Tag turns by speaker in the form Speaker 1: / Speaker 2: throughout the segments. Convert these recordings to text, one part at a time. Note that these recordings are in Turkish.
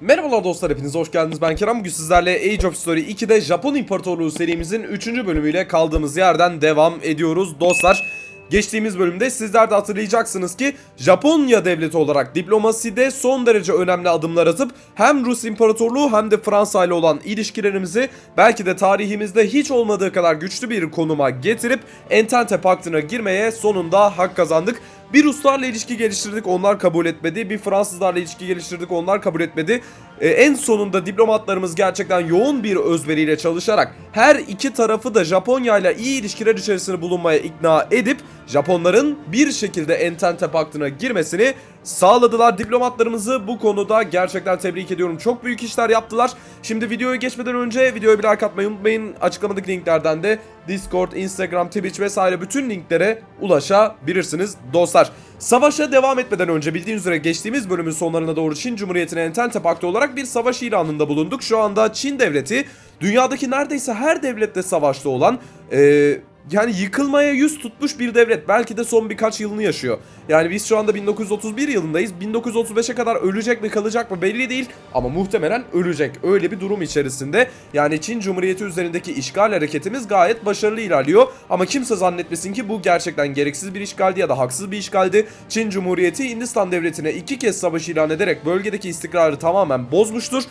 Speaker 1: Merhabalar dostlar hepiniz hoş geldiniz ben Kerem bugün sizlerle Age of Story 2'de Japon İmparatorluğu serimizin 3. bölümüyle kaldığımız yerden devam ediyoruz dostlar. Geçtiğimiz bölümde sizler de hatırlayacaksınız ki Japonya devleti olarak diplomaside son derece önemli adımlar atıp hem Rus İmparatorluğu hem de Fransa ile olan ilişkilerimizi belki de tarihimizde hiç olmadığı kadar güçlü bir konuma getirip Entente Paktı'na girmeye sonunda hak kazandık. Bir Ruslarla ilişki geliştirdik onlar kabul etmedi. Bir Fransızlarla ilişki geliştirdik onlar kabul etmedi. E, en sonunda diplomatlarımız gerçekten yoğun bir özveriyle çalışarak her iki tarafı da Japonya ile iyi ilişkiler içerisinde bulunmaya ikna edip Japonların bir şekilde Entente Paktı'na girmesini sağladılar. Diplomatlarımızı bu konuda gerçekten tebrik ediyorum. Çok büyük işler yaptılar. Şimdi videoya geçmeden önce videoya bir like atmayı unutmayın. Açıklamadaki linklerden de Discord, Instagram, Twitch vesaire bütün linklere ulaşabilirsiniz dostlar. Savaşa devam etmeden önce bildiğiniz üzere geçtiğimiz bölümün sonlarına doğru Çin Cumhuriyeti'nin entente paktı olarak bir savaş ilanında bulunduk. Şu anda Çin devleti dünyadaki neredeyse her devletle savaşta olan e, yani yıkılmaya yüz tutmuş bir devlet. Belki de son birkaç yılını yaşıyor. Yani biz şu anda 1931 yılındayız. 1935'e kadar ölecek mi kalacak mı belli değil ama muhtemelen ölecek. Öyle bir durum içerisinde. Yani Çin Cumhuriyeti üzerindeki işgal hareketimiz gayet başarılı ilerliyor. Ama kimse zannetmesin ki bu gerçekten gereksiz bir işgaldi ya da haksız bir işgaldi. Çin Cumhuriyeti Hindistan Devleti'ne iki kez savaş ilan ederek bölgedeki istikrarı tamamen bozmuştur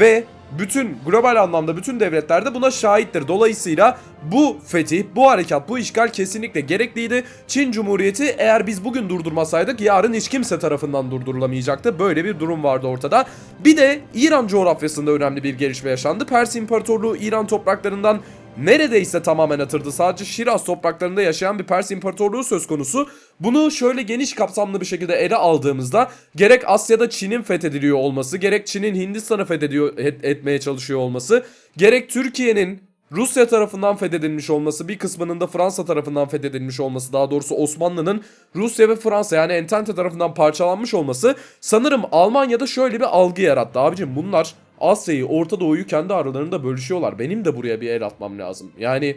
Speaker 1: ve bütün global anlamda bütün devletlerde buna şahittir. Dolayısıyla bu fetih, bu harekat, bu işgal kesinlikle gerekliydi. Çin Cumhuriyeti eğer biz bugün durdurmasaydık yarın hiç kimse tarafından durdurulamayacaktı. Böyle bir durum vardı ortada. Bir de İran coğrafyasında önemli bir gelişme yaşandı. Pers İmparatorluğu İran topraklarından neredeyse tamamen atırdı. Sadece Şiraz topraklarında yaşayan bir Pers İmparatorluğu söz konusu. Bunu şöyle geniş kapsamlı bir şekilde ele aldığımızda gerek Asya'da Çin'in fethediliyor olması, gerek Çin'in Hindistan'ı fethediyor et, etmeye çalışıyor olması, gerek Türkiye'nin Rusya tarafından fethedilmiş olması bir kısmının da Fransa tarafından fethedilmiş olması daha doğrusu Osmanlı'nın Rusya ve Fransa yani Entente tarafından parçalanmış olması sanırım Almanya'da şöyle bir algı yarattı. Abicim bunlar Asya'yı, Orta Doğu'yu kendi aralarında bölüşüyorlar. Benim de buraya bir el atmam lazım. Yani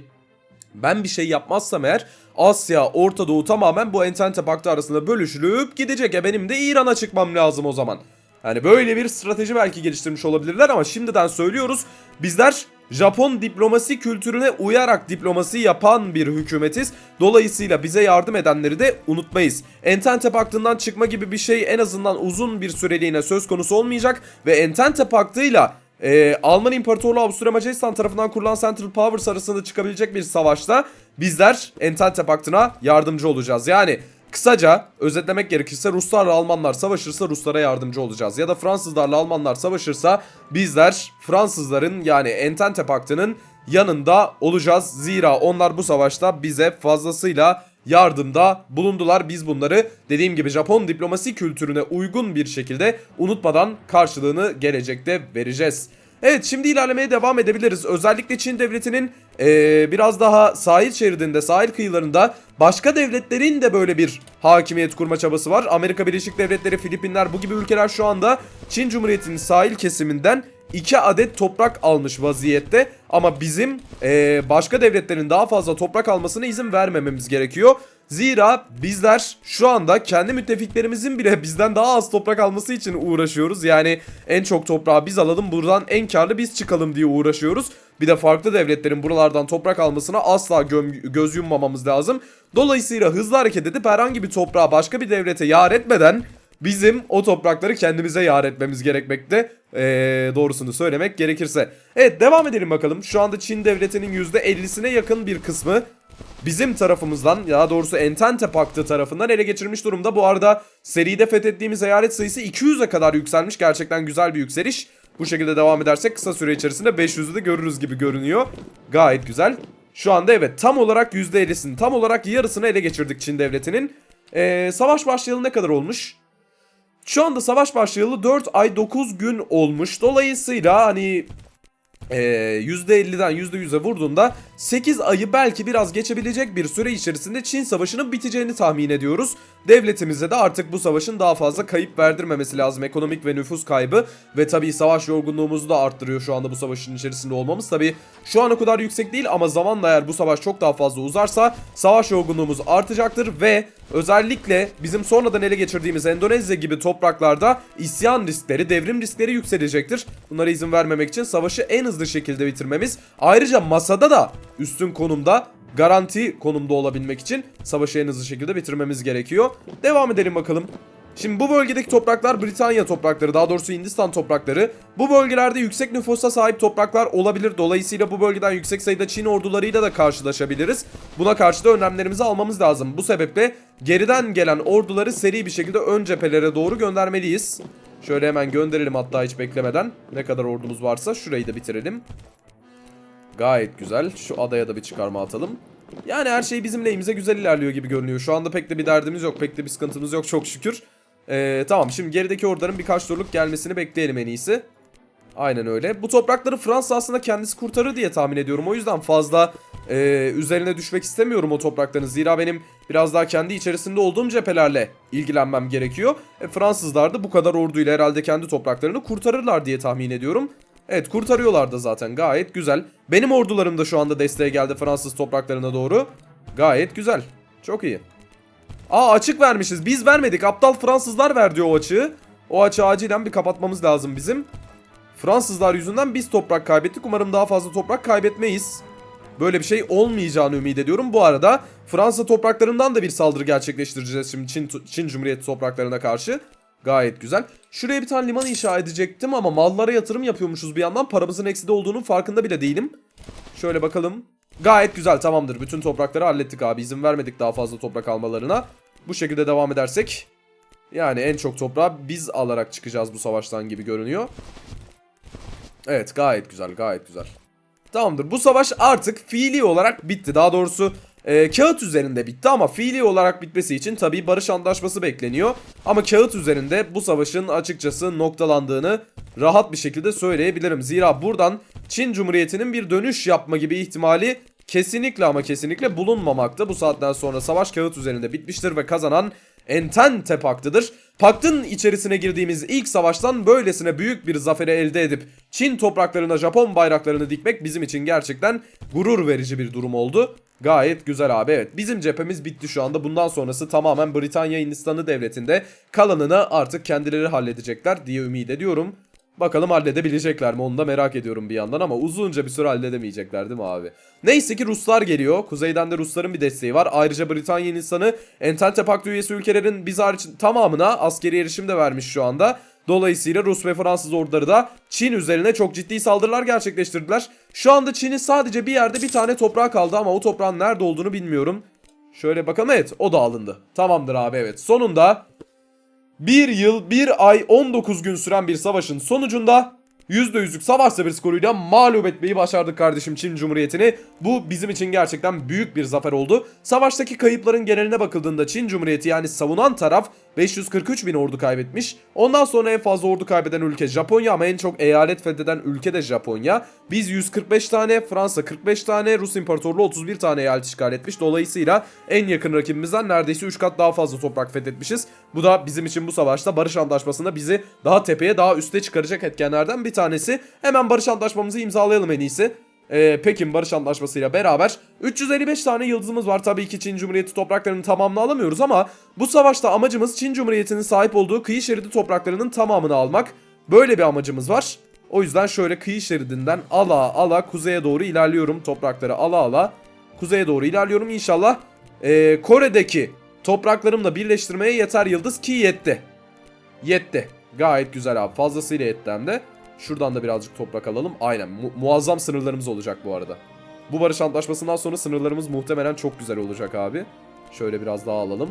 Speaker 1: ben bir şey yapmazsam eğer Asya, Orta Doğu tamamen bu Entente Paktı arasında bölüşülüp gidecek. E benim de İran'a çıkmam lazım o zaman. Hani böyle bir strateji belki geliştirmiş olabilirler ama şimdiden söylüyoruz. Bizler Japon diplomasi kültürüne uyarak diplomasi yapan bir hükümetiz. Dolayısıyla bize yardım edenleri de unutmayız. Entente Paktı'ndan çıkma gibi bir şey en azından uzun bir süreliğine söz konusu olmayacak ve Entente Paktı'yla e, Alman İmparatorluğu Avusturya Macaristan tarafından kurulan Central Powers arasında çıkabilecek bir savaşta bizler Entente Paktı'na yardımcı olacağız. Yani Kısaca özetlemek gerekirse Ruslarla Almanlar savaşırsa Ruslara yardımcı olacağız. Ya da Fransızlarla Almanlar savaşırsa bizler Fransızların yani Entente Paktı'nın yanında olacağız. Zira onlar bu savaşta bize fazlasıyla yardımda bulundular. Biz bunları dediğim gibi Japon diplomasi kültürüne uygun bir şekilde unutmadan karşılığını gelecekte vereceğiz. Evet şimdi ilerlemeye devam edebiliriz. Özellikle Çin devletinin ee, biraz daha sahil şeridinde, sahil kıyılarında başka devletlerin de böyle bir hakimiyet kurma çabası var. Amerika Birleşik Devletleri, Filipinler bu gibi ülkeler şu anda Çin Cumhuriyeti'nin sahil kesiminden 2 adet toprak almış vaziyette. Ama bizim e, başka devletlerin daha fazla toprak almasına izin vermememiz gerekiyor. Zira bizler şu anda kendi müttefiklerimizin bile bizden daha az toprak alması için uğraşıyoruz. Yani en çok toprağı biz alalım buradan en karlı biz çıkalım diye uğraşıyoruz. Bir de farklı devletlerin buralardan toprak almasına asla göm- göz yummamamız lazım. Dolayısıyla hızlı hareket edip herhangi bir toprağı başka bir devlete yar etmeden bizim o toprakları kendimize yar etmemiz gerekmekte. Ee, doğrusunu söylemek gerekirse. Evet devam edelim bakalım. Şu anda Çin devletinin %50'sine yakın bir kısmı bizim tarafımızdan ya doğrusu Entente Paktı tarafından ele geçirmiş durumda. Bu arada seride fethettiğimiz eyalet sayısı 200'e kadar yükselmiş. Gerçekten güzel bir yükseliş. Bu şekilde devam edersek kısa süre içerisinde 500'ü de görürüz gibi görünüyor. Gayet güzel. Şu anda evet tam olarak %50'sini tam olarak yarısını ele geçirdik Çin devletinin. Ee, savaş başlayalı ne kadar olmuş? Şu anda savaş başlayalı 4 ay 9 gün olmuş. Dolayısıyla hani %50'den ee, %100'e vurduğunda 8 ayı belki biraz geçebilecek bir süre içerisinde Çin Savaşı'nın biteceğini tahmin ediyoruz. Devletimize de artık bu savaşın daha fazla kayıp verdirmemesi lazım. Ekonomik ve nüfus kaybı ve tabii savaş yorgunluğumuzu da arttırıyor şu anda bu savaşın içerisinde olmamız. Tabii şu an o kadar yüksek değil ama zamanla eğer bu savaş çok daha fazla uzarsa savaş yorgunluğumuz artacaktır ve Özellikle bizim sonradan ele geçirdiğimiz Endonezya gibi topraklarda isyan riskleri, devrim riskleri yükselecektir. Bunlara izin vermemek için savaşı en hızlı şekilde bitirmemiz. Ayrıca masada da üstün konumda garanti konumda olabilmek için savaşı en hızlı şekilde bitirmemiz gerekiyor. Devam edelim bakalım. Şimdi bu bölgedeki topraklar Britanya toprakları, daha doğrusu Hindistan toprakları. Bu bölgelerde yüksek nüfusa sahip topraklar olabilir. Dolayısıyla bu bölgeden yüksek sayıda Çin ordularıyla da karşılaşabiliriz. Buna karşı da önlemlerimizi almamız lazım. Bu sebeple geriden gelen orduları seri bir şekilde ön cephelere doğru göndermeliyiz. Şöyle hemen gönderelim hatta hiç beklemeden. Ne kadar ordumuz varsa şurayı da bitirelim. Gayet güzel. Şu adaya da bir çıkarma atalım. Yani her şey bizim lehimize güzel ilerliyor gibi görünüyor. Şu anda pek de bir derdimiz yok, pek de bir sıkıntımız yok çok şükür. Ee, tamam şimdi gerideki orduların birkaç turluk gelmesini bekleyelim en iyisi. Aynen öyle. Bu toprakları Fransa aslında kendisi kurtarır diye tahmin ediyorum. O yüzden fazla e, üzerine düşmek istemiyorum o toprakların. Zira benim biraz daha kendi içerisinde olduğum cephelerle ilgilenmem gerekiyor. E, Fransızlar da bu kadar orduyla herhalde kendi topraklarını kurtarırlar diye tahmin ediyorum. Evet kurtarıyorlar da zaten gayet güzel. Benim ordularım da şu anda desteğe geldi Fransız topraklarına doğru. Gayet güzel. Çok iyi. Aa açık vermişiz. Biz vermedik. Aptal Fransızlar verdi o açığı. O açığı acilen bir kapatmamız lazım bizim. Fransızlar yüzünden biz toprak kaybettik. Umarım daha fazla toprak kaybetmeyiz. Böyle bir şey olmayacağını ümit ediyorum. Bu arada Fransa topraklarından da bir saldırı gerçekleştireceğiz şimdi Çin, Çin Cumhuriyeti topraklarına karşı. Gayet güzel. Şuraya bir tane liman inşa edecektim ama mallara yatırım yapıyormuşuz bir yandan. Paramızın ekside olduğunun farkında bile değilim. Şöyle bakalım. Gayet güzel tamamdır. Bütün toprakları hallettik abi. İzin vermedik daha fazla toprak almalarına. Bu şekilde devam edersek yani en çok toprağı biz alarak çıkacağız bu savaştan gibi görünüyor. Evet gayet güzel gayet güzel. Tamamdır bu savaş artık fiili olarak bitti. Daha doğrusu e, kağıt üzerinde bitti ama fiili olarak bitmesi için tabii barış antlaşması bekleniyor. Ama kağıt üzerinde bu savaşın açıkçası noktalandığını rahat bir şekilde söyleyebilirim. Zira buradan Çin Cumhuriyeti'nin bir dönüş yapma gibi ihtimali kesinlikle ama kesinlikle bulunmamakta. Bu saatten sonra savaş kağıt üzerinde bitmiştir ve kazanan Entente Paktı'dır. Paktın içerisine girdiğimiz ilk savaştan böylesine büyük bir zaferi elde edip Çin topraklarına Japon bayraklarını dikmek bizim için gerçekten gurur verici bir durum oldu. Gayet güzel abi evet. Bizim cephemiz bitti şu anda. Bundan sonrası tamamen Britanya Hindistan'ı devletinde kalanını artık kendileri halledecekler diye ümit ediyorum. Bakalım halledebilecekler mi onu da merak ediyorum bir yandan ama uzunca bir süre halledemeyecekler değil mi abi? Neyse ki Ruslar geliyor. Kuzeyden de Rusların bir desteği var. Ayrıca Britanya Hindistan'ı Entente Paktı üyesi ülkelerin biz hariç tamamına askeri erişim de vermiş şu anda. Dolayısıyla Rus ve Fransız orduları da Çin üzerine çok ciddi saldırılar gerçekleştirdiler. Şu anda Çin'in sadece bir yerde bir tane toprağı kaldı ama o toprağın nerede olduğunu bilmiyorum. Şöyle bakalım evet o da alındı. Tamamdır abi evet. Sonunda 1 yıl 1 ay 19 gün süren bir savaşın sonucunda %100'lük savaş sabır skoruyla mağlup etmeyi başardık kardeşim Çin Cumhuriyeti'ni. Bu bizim için gerçekten büyük bir zafer oldu. Savaştaki kayıpların geneline bakıldığında Çin Cumhuriyeti yani savunan taraf 543 bin ordu kaybetmiş. Ondan sonra en fazla ordu kaybeden ülke Japonya ama en çok eyalet fetheden ülke de Japonya. Biz 145 tane, Fransa 45 tane, Rus İmparatorluğu 31 tane eyalet işgal etmiş. Dolayısıyla en yakın rakibimizden neredeyse 3 kat daha fazla toprak fethetmişiz. Bu da bizim için bu savaşta barış anlaşmasında bizi daha tepeye daha üste çıkaracak etkenlerden bir tanesi tanesi. Hemen barış antlaşmamızı imzalayalım en iyisi. Ee, Pekin Barış Antlaşması'yla beraber 355 tane yıldızımız var. Tabii ki Çin Cumhuriyeti topraklarının tamamını alamıyoruz ama bu savaşta amacımız Çin Cumhuriyeti'nin sahip olduğu kıyı şeridi topraklarının tamamını almak. Böyle bir amacımız var. O yüzden şöyle kıyı şeridinden ala ala kuzeye doğru ilerliyorum. Toprakları ala ala kuzeye doğru ilerliyorum. İnşallah e, Kore'deki topraklarımla birleştirmeye yeter yıldız ki yetti. Yetti. Gayet güzel abi. Fazlasıyla yetti hem de. Şuradan da birazcık toprak alalım. Aynen mu muazzam sınırlarımız olacak bu arada. Bu barış antlaşmasından sonra sınırlarımız muhtemelen çok güzel olacak abi. Şöyle biraz daha alalım.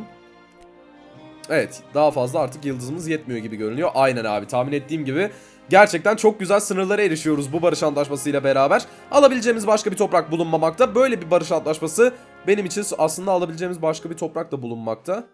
Speaker 1: Evet daha fazla artık yıldızımız yetmiyor gibi görünüyor. Aynen abi tahmin ettiğim gibi Gerçekten çok güzel sınırlara erişiyoruz bu barış antlaşmasıyla beraber. Alabileceğimiz başka bir toprak bulunmamakta. Böyle bir barış antlaşması benim için aslında alabileceğimiz başka bir toprak da bulunmakta.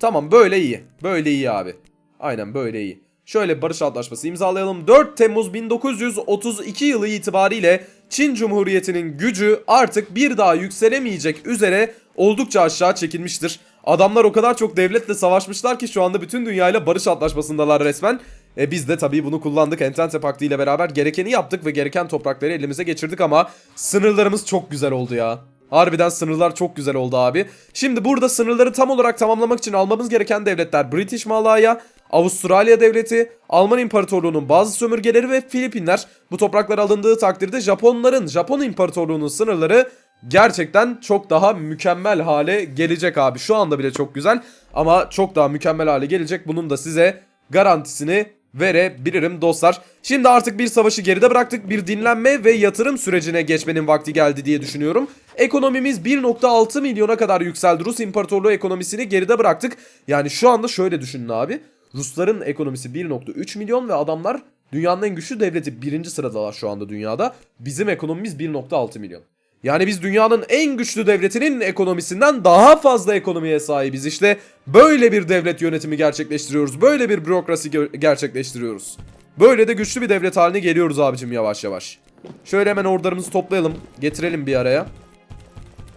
Speaker 1: Tamam böyle iyi. Böyle iyi abi. Aynen böyle iyi şöyle barış antlaşması imzalayalım. 4 Temmuz 1932 yılı itibariyle Çin Cumhuriyeti'nin gücü artık bir daha yükselemeyecek üzere oldukça aşağı çekilmiştir. Adamlar o kadar çok devletle savaşmışlar ki şu anda bütün dünyayla barış antlaşmasındalar resmen. E biz de tabii bunu kullandık. Entente Paktı ile beraber gerekeni yaptık ve gereken toprakları elimize geçirdik ama sınırlarımız çok güzel oldu ya. Harbiden sınırlar çok güzel oldu abi. Şimdi burada sınırları tam olarak tamamlamak için almamız gereken devletler British Malaya, Avustralya devleti, Alman İmparatorluğu'nun bazı sömürgeleri ve Filipinler bu topraklar alındığı takdirde Japonların, Japon İmparatorluğu'nun sınırları gerçekten çok daha mükemmel hale gelecek abi. Şu anda bile çok güzel ama çok daha mükemmel hale gelecek. Bunun da size garantisini verebilirim dostlar. Şimdi artık bir savaşı geride bıraktık. Bir dinlenme ve yatırım sürecine geçmenin vakti geldi diye düşünüyorum. Ekonomimiz 1.6 milyona kadar yükseldi. Rus İmparatorluğu ekonomisini geride bıraktık. Yani şu anda şöyle düşünün abi. Rusların ekonomisi 1.3 milyon ve adamlar dünyanın en güçlü devleti birinci sıradalar şu anda dünyada. Bizim ekonomimiz 1.6 milyon. Yani biz dünyanın en güçlü devletinin ekonomisinden daha fazla ekonomiye sahibiz. İşte böyle bir devlet yönetimi gerçekleştiriyoruz. Böyle bir bürokrasi gerçekleştiriyoruz. Böyle de güçlü bir devlet haline geliyoruz abicim yavaş yavaş. Şöyle hemen ordularımızı toplayalım. Getirelim bir araya.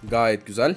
Speaker 1: Gayet güzel.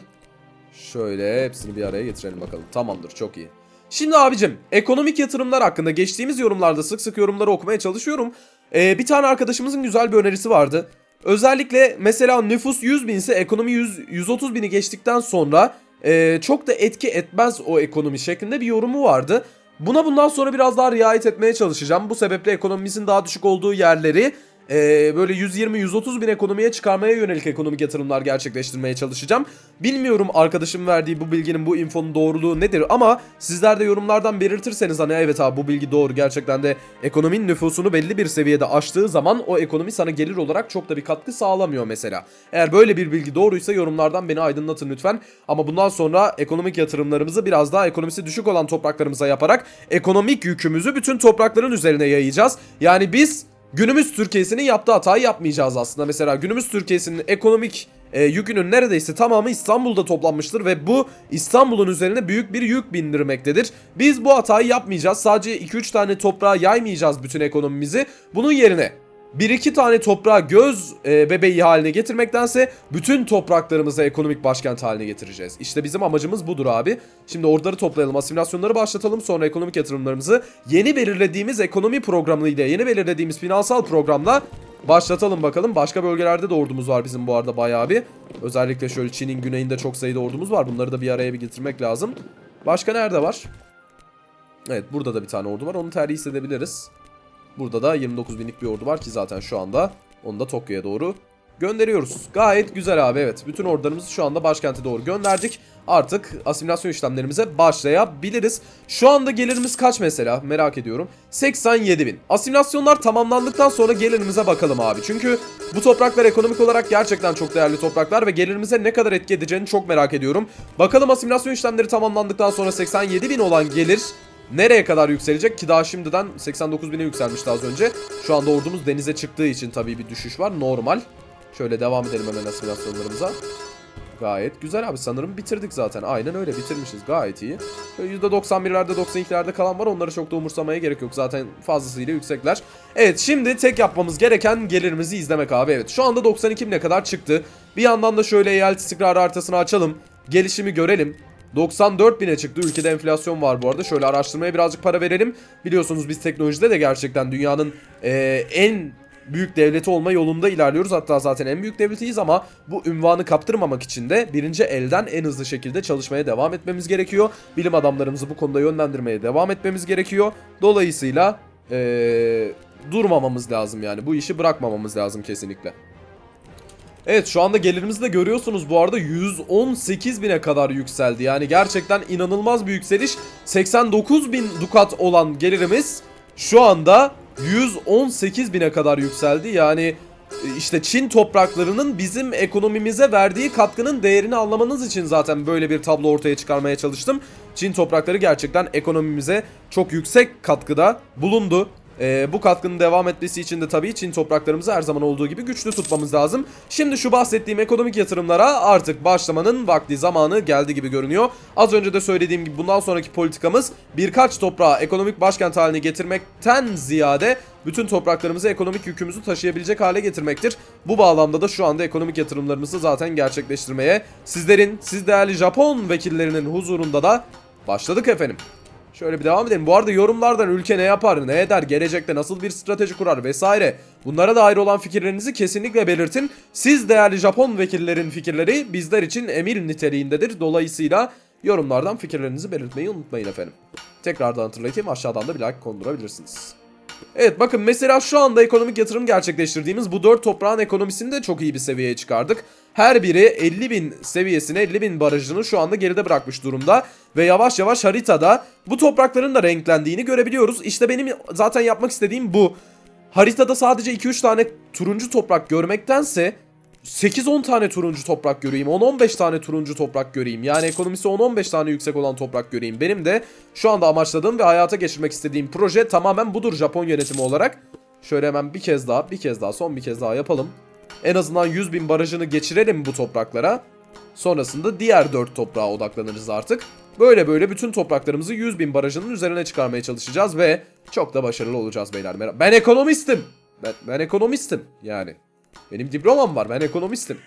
Speaker 1: Şöyle hepsini bir araya getirelim bakalım. Tamamdır çok iyi. Şimdi abicim ekonomik yatırımlar hakkında geçtiğimiz yorumlarda sık sık yorumları okumaya çalışıyorum. Ee, bir tane arkadaşımızın güzel bir önerisi vardı. Özellikle mesela nüfus 100 bin ise ekonomi 100, 130 bini geçtikten sonra e, çok da etki etmez o ekonomi şeklinde bir yorumu vardı. Buna bundan sonra biraz daha riayet etmeye çalışacağım. Bu sebeple ekonomimizin daha düşük olduğu yerleri e, böyle 120-130 bin ekonomiye çıkarmaya yönelik ekonomik yatırımlar gerçekleştirmeye çalışacağım. Bilmiyorum arkadaşım verdiği bu bilginin bu infonun doğruluğu nedir ama sizler de yorumlardan belirtirseniz hani evet abi bu bilgi doğru gerçekten de ekonominin nüfusunu belli bir seviyede aştığı zaman o ekonomi sana gelir olarak çok da bir katkı sağlamıyor mesela. Eğer böyle bir bilgi doğruysa yorumlardan beni aydınlatın lütfen ama bundan sonra ekonomik yatırımlarımızı biraz daha ekonomisi düşük olan topraklarımıza yaparak ekonomik yükümüzü bütün toprakların üzerine yayacağız. Yani biz günümüz Türkiye'sinin yaptığı hatayı yapmayacağız aslında. Mesela günümüz Türkiye'sinin ekonomik e, yükünün neredeyse tamamı İstanbul'da toplanmıştır ve bu İstanbul'un üzerine büyük bir yük bindirmektedir. Biz bu hatayı yapmayacağız. Sadece 2-3 tane toprağa yaymayacağız bütün ekonomimizi. Bunun yerine bir iki tane toprağı göz e, bebeği haline getirmektense bütün topraklarımızı ekonomik başkent haline getireceğiz. İşte bizim amacımız budur abi. Şimdi orduları toplayalım, asimilasyonları başlatalım sonra ekonomik yatırımlarımızı yeni belirlediğimiz ekonomi programıyla, yeni belirlediğimiz finansal programla başlatalım bakalım. Başka bölgelerde de ordumuz var bizim bu arada bayağı bir. Özellikle şöyle Çin'in güneyinde çok sayıda ordumuz var. Bunları da bir araya bir getirmek lazım. Başka nerede var? Evet burada da bir tane ordu var. Onu tercih edebiliriz. Burada da 29 binlik bir ordu var ki zaten şu anda onu da Tokyo'ya doğru gönderiyoruz. Gayet güzel abi evet. Bütün ordularımızı şu anda başkente doğru gönderdik. Artık asimilasyon işlemlerimize başlayabiliriz. Şu anda gelirimiz kaç mesela merak ediyorum. 87 bin. Asimilasyonlar tamamlandıktan sonra gelirimize bakalım abi. Çünkü bu topraklar ekonomik olarak gerçekten çok değerli topraklar ve gelirimize ne kadar etki edeceğini çok merak ediyorum. Bakalım asimilasyon işlemleri tamamlandıktan sonra 87 bin olan gelir nereye kadar yükselecek ki daha şimdiden 89.000'e yükselmişti az önce. Şu anda ordumuz denize çıktığı için tabii bir düşüş var normal. Şöyle devam edelim hemen asimilasyonlarımıza. Gayet güzel abi sanırım bitirdik zaten. Aynen öyle bitirmişiz gayet iyi. %91'lerde 92'lerde kalan var onları çok da umursamaya gerek yok. Zaten fazlasıyla yüksekler. Evet şimdi tek yapmamız gereken gelirimizi izlemek abi. Evet şu anda 92 ne kadar çıktı. Bir yandan da şöyle eyalet istikrarı haritasını açalım. Gelişimi görelim. 94 bine çıktı. Ülkede enflasyon var bu arada. Şöyle araştırmaya birazcık para verelim. Biliyorsunuz biz teknolojide de gerçekten dünyanın e, en büyük devleti olma yolunda ilerliyoruz. Hatta zaten en büyük devletiyiz ama bu ünvanı kaptırmamak için de birinci elden en hızlı şekilde çalışmaya devam etmemiz gerekiyor. Bilim adamlarımızı bu konuda yönlendirmeye devam etmemiz gerekiyor. Dolayısıyla ee, durmamamız lazım yani. Bu işi bırakmamamız lazım kesinlikle. Evet şu anda gelirimizi de görüyorsunuz bu arada 118 bine kadar yükseldi. Yani gerçekten inanılmaz bir yükseliş. 89 bin dukat olan gelirimiz şu anda 118 bine kadar yükseldi. Yani e, işte Çin topraklarının bizim ekonomimize verdiği katkının değerini anlamanız için zaten böyle bir tablo ortaya çıkarmaya çalıştım. Çin toprakları gerçekten ekonomimize çok yüksek katkıda bulundu. E, bu katkının devam etmesi için de tabii Çin topraklarımızı her zaman olduğu gibi güçlü tutmamız lazım. Şimdi şu bahsettiğim ekonomik yatırımlara artık başlamanın vakti zamanı geldi gibi görünüyor. Az önce de söylediğim gibi bundan sonraki politikamız birkaç toprağı ekonomik başkent haline getirmekten ziyade bütün topraklarımızı ekonomik yükümüzü taşıyabilecek hale getirmektir. Bu bağlamda da şu anda ekonomik yatırımlarımızı zaten gerçekleştirmeye sizlerin, siz değerli Japon vekillerinin huzurunda da başladık efendim. Şöyle bir devam edelim. Bu arada yorumlardan ülke ne yapar, ne eder, gelecekte nasıl bir strateji kurar vesaire. Bunlara dair olan fikirlerinizi kesinlikle belirtin. Siz değerli Japon vekillerin fikirleri bizler için emir niteliğindedir. Dolayısıyla yorumlardan fikirlerinizi belirtmeyi unutmayın efendim. Tekrardan hatırlatayım aşağıdan da bir like kondurabilirsiniz. Evet bakın mesela şu anda ekonomik yatırım gerçekleştirdiğimiz bu dört toprağın ekonomisini de çok iyi bir seviyeye çıkardık. Her biri 50 bin seviyesine 50 bin barajını şu anda geride bırakmış durumda. Ve yavaş yavaş haritada bu toprakların da renklendiğini görebiliyoruz. İşte benim zaten yapmak istediğim bu. Haritada sadece 2-3 tane turuncu toprak görmektense 8-10 tane turuncu toprak göreyim. 10-15 tane turuncu toprak göreyim. Yani ekonomisi 10-15 tane yüksek olan toprak göreyim. Benim de şu anda amaçladığım ve hayata geçirmek istediğim proje tamamen budur Japon yönetimi olarak. Şöyle hemen bir kez daha, bir kez daha, son bir kez daha yapalım. En azından 100 bin barajını geçirelim bu topraklara. Sonrasında diğer 4 toprağa odaklanırız artık. Böyle böyle bütün topraklarımızı 100 bin barajının üzerine çıkarmaya çalışacağız ve çok da başarılı olacağız beyler. Ben ekonomistim. Ben, ben ekonomistim yani. Benim diplomam var ben ekonomistim.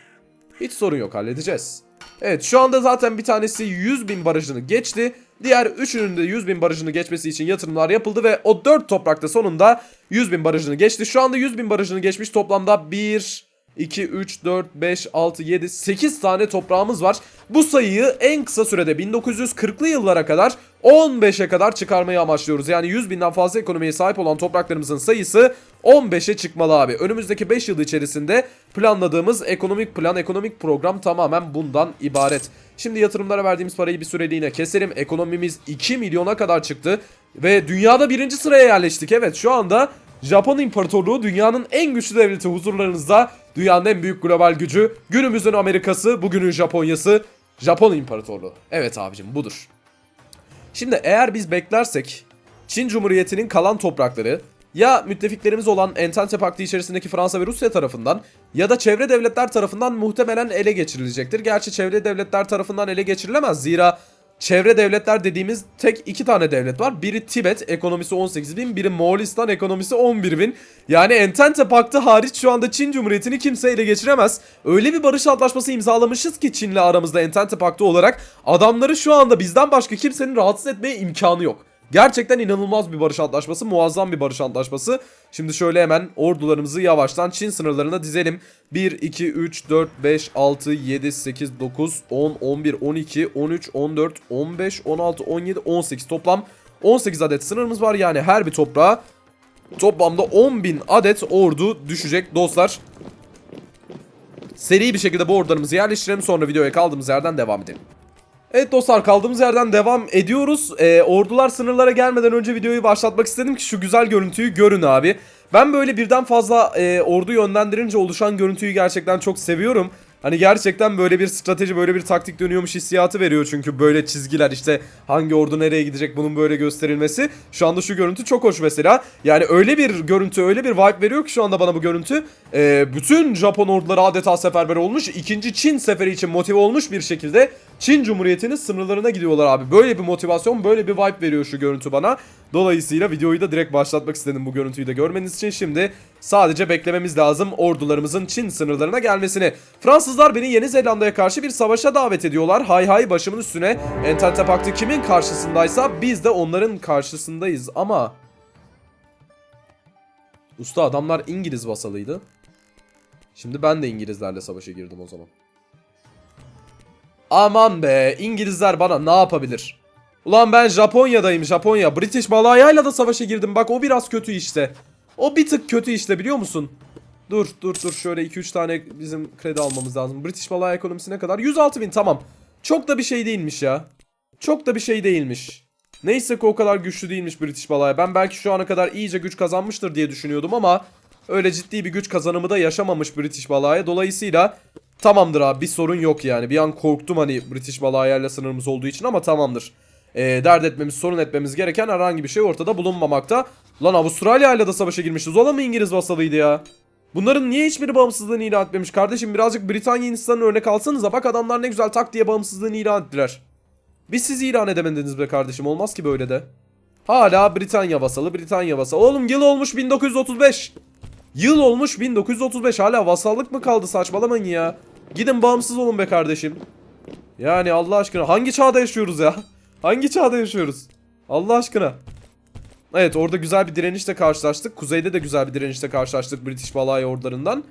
Speaker 1: Hiç sorun yok halledeceğiz. Evet şu anda zaten bir tanesi 100 bin barajını geçti. Diğer üçünün de 100 bin barajını geçmesi için yatırımlar yapıldı ve o 4 toprakta sonunda 100 bin barajını geçti. Şu anda 100 bin barajını geçmiş toplamda 1, 2, 3, 4, 5, 6, 7, 8 tane toprağımız var. Bu sayıyı en kısa sürede 1940'lı yıllara kadar 15'e kadar çıkarmayı amaçlıyoruz. Yani 100 binden fazla ekonomiye sahip olan topraklarımızın sayısı 15'e çıkmalı abi. Önümüzdeki 5 yıl içerisinde planladığımız ekonomik plan, ekonomik program tamamen bundan ibaret. Şimdi yatırımlara verdiğimiz parayı bir süreliğine keselim. Ekonomimiz 2 milyona kadar çıktı. Ve dünyada birinci sıraya yerleştik. Evet şu anda Japon İmparatorluğu dünyanın en güçlü devleti huzurlarınızda dünyanın en büyük global gücü, günümüzün Amerika'sı, bugünün Japonya'sı, Japon İmparatorluğu. Evet abicim budur. Şimdi eğer biz beklersek Çin Cumhuriyeti'nin kalan toprakları ya müttefiklerimiz olan Entente Paktı içerisindeki Fransa ve Rusya tarafından ya da çevre devletler tarafından muhtemelen ele geçirilecektir. Gerçi çevre devletler tarafından ele geçirilemez zira Çevre devletler dediğimiz tek iki tane devlet var. Biri Tibet ekonomisi 18 bin, biri Moğolistan ekonomisi 11 bin. Yani Entente Paktı hariç şu anda Çin Cumhuriyeti'ni kimse ele geçiremez. Öyle bir barış antlaşması imzalamışız ki Çin'le aramızda Entente Paktı olarak adamları şu anda bizden başka kimsenin rahatsız etmeye imkanı yok. Gerçekten inanılmaz bir barış antlaşması, muazzam bir barış antlaşması. Şimdi şöyle hemen ordularımızı yavaştan Çin sınırlarına dizelim. 1, 2, 3, 4, 5, 6, 7, 8, 9, 10, 11, 12, 13, 14, 15, 16, 17, 18 toplam 18 adet sınırımız var. Yani her bir toprağa toplamda 10.000 adet ordu düşecek dostlar. Seri bir şekilde bu ordularımızı yerleştirelim sonra videoya kaldığımız yerden devam edelim. Evet dostlar kaldığımız yerden devam ediyoruz. Ee, ordular sınırlara gelmeden önce videoyu başlatmak istedim ki şu güzel görüntüyü görün abi. Ben böyle birden fazla e, ordu yönlendirince oluşan görüntüyü gerçekten çok seviyorum. Hani gerçekten böyle bir strateji, böyle bir taktik dönüyormuş hissiyatı veriyor çünkü böyle çizgiler işte hangi ordu nereye gidecek bunun böyle gösterilmesi. Şu anda şu görüntü çok hoş mesela. Yani öyle bir görüntü, öyle bir vibe veriyor ki şu anda bana bu görüntü. Ee, bütün Japon orduları adeta seferber olmuş. ikinci Çin seferi için motive olmuş bir şekilde Çin Cumhuriyeti'nin sınırlarına gidiyorlar abi. Böyle bir motivasyon, böyle bir vibe veriyor şu görüntü bana. Dolayısıyla videoyu da direkt başlatmak istedim bu görüntüyü de görmeniz için. Şimdi Sadece beklememiz lazım ordularımızın Çin sınırlarına gelmesini. Fransızlar beni Yeni Zelanda'ya karşı bir savaşa davet ediyorlar. Hay hay başımın üstüne. Entente Paktı kimin karşısındaysa biz de onların karşısındayız ama... Usta adamlar İngiliz vasalıydı. Şimdi ben de İngilizlerle savaşa girdim o zaman. Aman be İngilizler bana ne yapabilir? Ulan ben Japonya'dayım Japonya. British Malaya'yla da savaşa girdim. Bak o biraz kötü işte. O bir tık kötü işte biliyor musun? Dur dur dur şöyle 2-3 tane bizim kredi almamız lazım. British Malay ekonomisine kadar. 106 bin tamam. Çok da bir şey değilmiş ya. Çok da bir şey değilmiş. Neyse ki o kadar güçlü değilmiş British Malay. Ben belki şu ana kadar iyice güç kazanmıştır diye düşünüyordum ama öyle ciddi bir güç kazanımı da yaşamamış British Malay'a. Dolayısıyla tamamdır abi bir sorun yok yani. Bir an korktum hani British ile sınırımız olduğu için ama tamamdır. E, dert etmemiz, sorun etmemiz gereken herhangi bir şey ortada bulunmamakta. Lan Avustralya ile de savaşa girmişti. Zola mı İngiliz vasalıydı ya? Bunların niye hiçbir bağımsızlığını ilan etmemiş kardeşim? Birazcık Britanya Hindistan'ın örnek alsanıza. Bak adamlar ne güzel tak diye bağımsızlığını ilan ettiler. Biz sizi ilan edemediniz be kardeşim. Olmaz ki böyle de. Hala Britanya vasalı, Britanya vasalı. Oğlum yıl olmuş 1935. Yıl olmuş 1935. Hala vasallık mı kaldı saçmalamayın ya. Gidin bağımsız olun be kardeşim. Yani Allah aşkına hangi çağda yaşıyoruz ya? Hangi çağda yaşıyoruz? Allah aşkına. Evet orada güzel bir direnişle karşılaştık. Kuzeyde de güzel bir direnişle karşılaştık British Balay ordularından.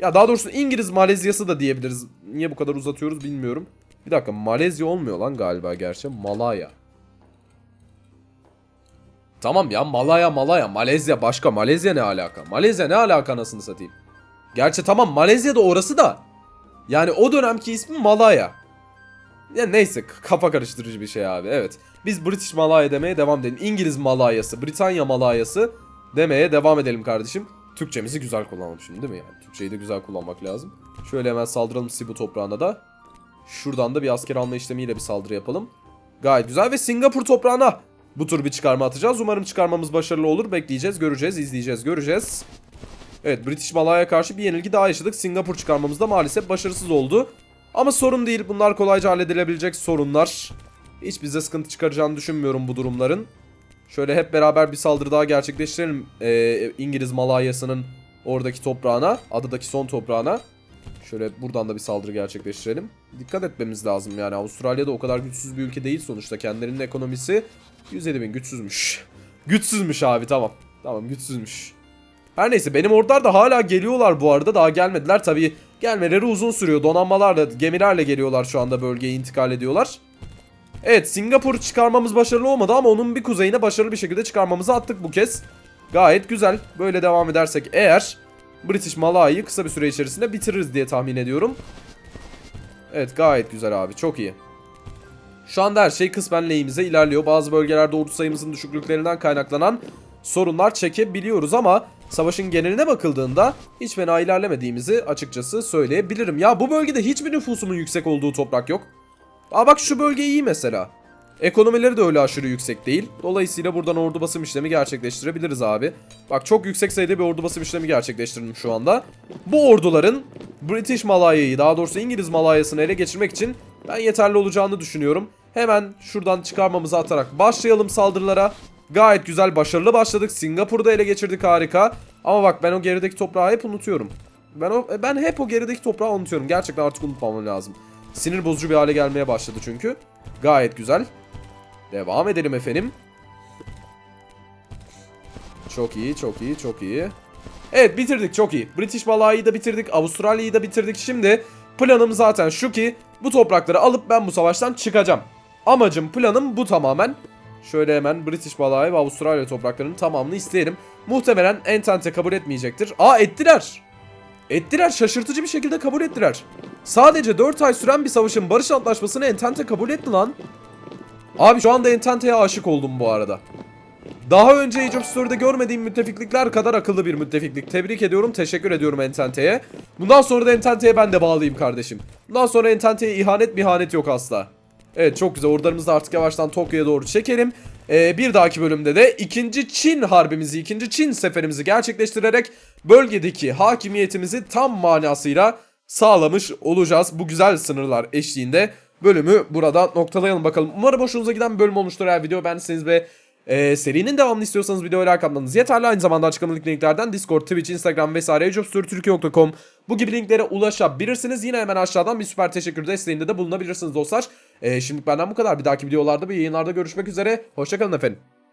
Speaker 1: Ya daha doğrusu İngiliz Malezyası da diyebiliriz. Niye bu kadar uzatıyoruz bilmiyorum. Bir dakika Malezya olmuyor lan galiba gerçi. Malaya. Tamam ya Malaya Malaya Malezya başka Malezya ne alaka? Malezya ne alaka anasını satayım? Gerçi tamam Malezya da orası da. Yani o dönemki ismi Malaya. Ya neyse kafa karıştırıcı bir şey abi evet. Biz British Malaya demeye devam edelim. İngiliz Malayası, Britanya Malayası demeye devam edelim kardeşim. Türkçemizi güzel kullanalım şimdi değil mi yani? Türkçeyi de güzel kullanmak lazım. Şöyle hemen saldıralım Sibu toprağına da. Şuradan da bir asker alma işlemiyle bir saldırı yapalım. Gayet güzel ve Singapur toprağına bu tur bir çıkarma atacağız. Umarım çıkarmamız başarılı olur. Bekleyeceğiz, göreceğiz, izleyeceğiz, göreceğiz. Evet British Malaya karşı bir yenilgi daha yaşadık. Singapur çıkarmamız da maalesef başarısız oldu. Ama sorun değil bunlar kolayca halledilebilecek sorunlar. Hiç bize sıkıntı çıkaracağını düşünmüyorum bu durumların. Şöyle hep beraber bir saldırı daha gerçekleştirelim ee, İngiliz Malayası'nın oradaki toprağına, adadaki son toprağına. Şöyle buradan da bir saldırı gerçekleştirelim. Dikkat etmemiz lazım yani Avustralya'da o kadar güçsüz bir ülke değil sonuçta. Kendilerinin ekonomisi 107 bin güçsüzmüş. Güçsüzmüş abi tamam. Tamam güçsüzmüş. Her neyse benim ordular da hala geliyorlar bu arada. Daha gelmediler tabii Gelmeleri uzun sürüyor. Donanmalarla, gemilerle geliyorlar şu anda bölgeye intikal ediyorlar. Evet Singapur çıkarmamız başarılı olmadı ama onun bir kuzeyine başarılı bir şekilde çıkarmamızı attık bu kez. Gayet güzel. Böyle devam edersek eğer British Malaya'yı kısa bir süre içerisinde bitiririz diye tahmin ediyorum. Evet gayet güzel abi çok iyi. Şu anda her şey kısmen lehimize ilerliyor. Bazı bölgelerde ordu sayımızın düşüklüklerinden kaynaklanan sorunlar çekebiliyoruz ama Savaşın geneline bakıldığında hiç fena ilerlemediğimizi açıkçası söyleyebilirim. Ya bu bölgede hiçbir nüfusumun yüksek olduğu toprak yok. Aa bak şu bölge iyi mesela. Ekonomileri de öyle aşırı yüksek değil. Dolayısıyla buradan ordu basım işlemi gerçekleştirebiliriz abi. Bak çok yüksek sayıda bir ordu basım işlemi gerçekleştirdim şu anda. Bu orduların British Malaya'yı daha doğrusu İngiliz Malaya'sını ele geçirmek için ben yeterli olacağını düşünüyorum. Hemen şuradan çıkarmamızı atarak başlayalım saldırılara. Gayet güzel başarılı başladık. Singapur'da ele geçirdik harika. Ama bak ben o gerideki toprağı hep unutuyorum. Ben o e, ben hep o gerideki toprağı unutuyorum. Gerçekten artık unutmam lazım. Sinir bozucu bir hale gelmeye başladı çünkü. Gayet güzel. Devam edelim efendim. Çok iyi, çok iyi, çok iyi. Evet bitirdik çok iyi. British Mala'yı da bitirdik, Avustralya'yı da bitirdik. Şimdi planım zaten şu ki bu toprakları alıp ben bu savaştan çıkacağım. Amacım, planım bu tamamen. Şöyle hemen British Balayı ve Avustralya topraklarının tamamını isteyelim. Muhtemelen Entente kabul etmeyecektir. Aa ettiler. Ettiler şaşırtıcı bir şekilde kabul ettiler. Sadece 4 ay süren bir savaşın barış antlaşmasını Entente kabul etti lan. Abi şu anda Entente'ye aşık oldum bu arada. Daha önce Age of Story'de görmediğim müttefiklikler kadar akıllı bir müttefiklik. Tebrik ediyorum, teşekkür ediyorum Entente'ye. Bundan sonra da Entente'ye ben de bağlıyım kardeşim. Bundan sonra Entente'ye ihanet mihanet yok asla. Evet çok güzel ordularımızı artık yavaştan Tokyo'ya doğru çekelim. Ee, bir dahaki bölümde de ikinci Çin harbimizi, ikinci Çin seferimizi gerçekleştirerek bölgedeki hakimiyetimizi tam manasıyla sağlamış olacağız. Bu güzel sınırlar eşliğinde bölümü burada noktalayalım bakalım. Umarım hoşunuza giden bölüm olmuştur her video beğendiyseniz ve ee, serinin devamını istiyorsanız videoya like atmanız yeterli. Aynı zamanda açıklamadaki linklerden Discord, Twitch, Instagram vesaire jobstürtürkiye.com bu gibi linklere ulaşabilirsiniz. Yine hemen aşağıdan bir süper teşekkür desteğinde de bulunabilirsiniz dostlar. Ee, şimdilik benden bu kadar. Bir dahaki videolarda ve yayınlarda görüşmek üzere. Hoşçakalın efendim.